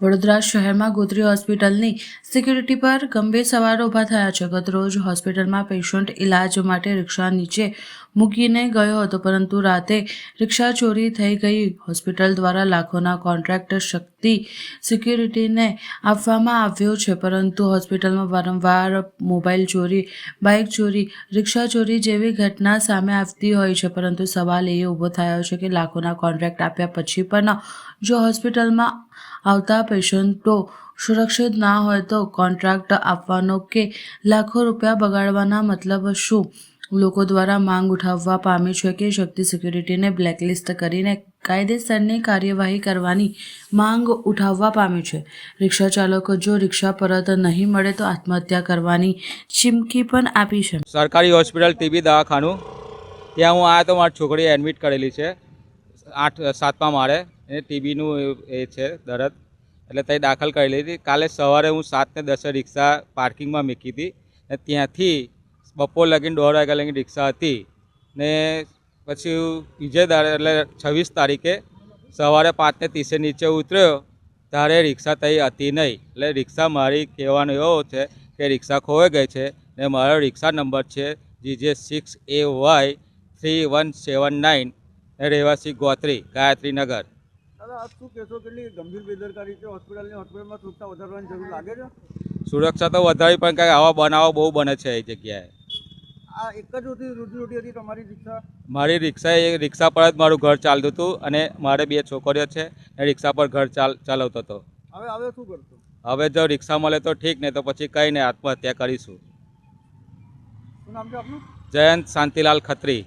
વડોદરા શહેરમાં ગોત્રી હોસ્પિટલની સિક્યુરિટી પર ગંભીર સવારો ઊભા થયા છે. ગતરોજ હોસ્પિટલમાં પેશન્ટ ઇલાજ માટે રિક્ષા નીચે મૂકીને ગયો હતો, પરંતુ રાતે રિક્ષા ચોરી થઈ ગઈ. હોસ્પિટલ દ્વારા લાખોના કોન્ટ્રાક્ટ શક્તિ સિક્યુરિટીને આપવામાં આવ્યો છે, પરંતુ હોસ્પિટલમાં વારંવાર મોબાઈલ ચોરી, બાઇક ચોરી, રિક્ષા ચોરી જેવી ઘટના સામે આવતી હોય છે, પરંતુ સવાલ એ ઊભો થયો છે કે લાખોના કોન્ટ્રાક્ટ આપ્યા પછી પણ જો હોસ્પિટલમાં આવતા પેશન્ટો સુરક્ષિત ના હોય તો કોન્ટ્રાક્ટ આપવાનો કે લાખો રૂપિયા બગાડવાના મતલબ શું? લોકો દ્વારા માંગ ઉઠાવવા પામી છે કે શક્તિ સિક્યુરિટીને બ્લેકલિસ્ટ કરીને કાયદેસરની કાર્યવાહી કરવાની માંગ ઉઠાવવા પામી છે. રિક્ષા ચાલકો જો રિક્ષા પરત નહીં મળે તો આત્મહત્યા કરવાની ચીમકી પણ આપી છે. સરકારી હોસ્પિટલ ટીબી દવાખાનું. ત્યાં હું આવ્યો તો મારી છોકરી એડમિટ કરેલી છે. આઠ, સાતમા માળે. એને ટીબીનું એ છે દરદ. એટલે ત્યાં દાખલ કરી લીધી. કાલે સવારે હું સાતને દસે રિક્ષા પાર્કિંગમાં મૂકી હતી ને ત્યાંથી બપોર લગીને દોઢ વાગ્યા લગીને રિક્ષા હતી ને પછી બીજે દાડે એટલે છવ્વીસ તારીખે સવારે પાંચને ત્રીસે નીચે ઉતર્યો, ત્યારે રિક્ષા ત્યાં હતી નહીં એટલે રિક્ષા મારી કહેવાનો એવો છે કે રિક્ષા ખોવાઈ ગઈ છે ને મારો રિક્ષા નંબર છે GJ six A Y three one seven nine રહેવાસી ગોત્રી, ગાયત્રી નગર. દાદા આપ શું કહેશો? કેટલી ગંભીર બેદરકારી છે? હોસ્પિટલની હોસ્પિટલમાં સુરક્ષા વધારવાની જરૂર લાગે છે? સુરક્ષા તો વધારી પણ કાંઈ આવા બનાવો બહુ બને છે એ જગ્યાએ. આ એક જ રોટી હતી તમારી રિક્ષા? મારી રિક્ષા એ રિક્ષા પર જ મારું ઘર ચાલતું હતું અને મારે બે છોકરીઓ છે એ રિક્ષા પર ઘર ચાલ ચલાવતો હતો. હવે હવે શું કરશો? હવે જો રિક્ષા મળે તો ઠીક ને તો પછી કંઈ નહીં આત્મહત્યા કરીશું. જયંત શાંતિલાલ ખત્રી.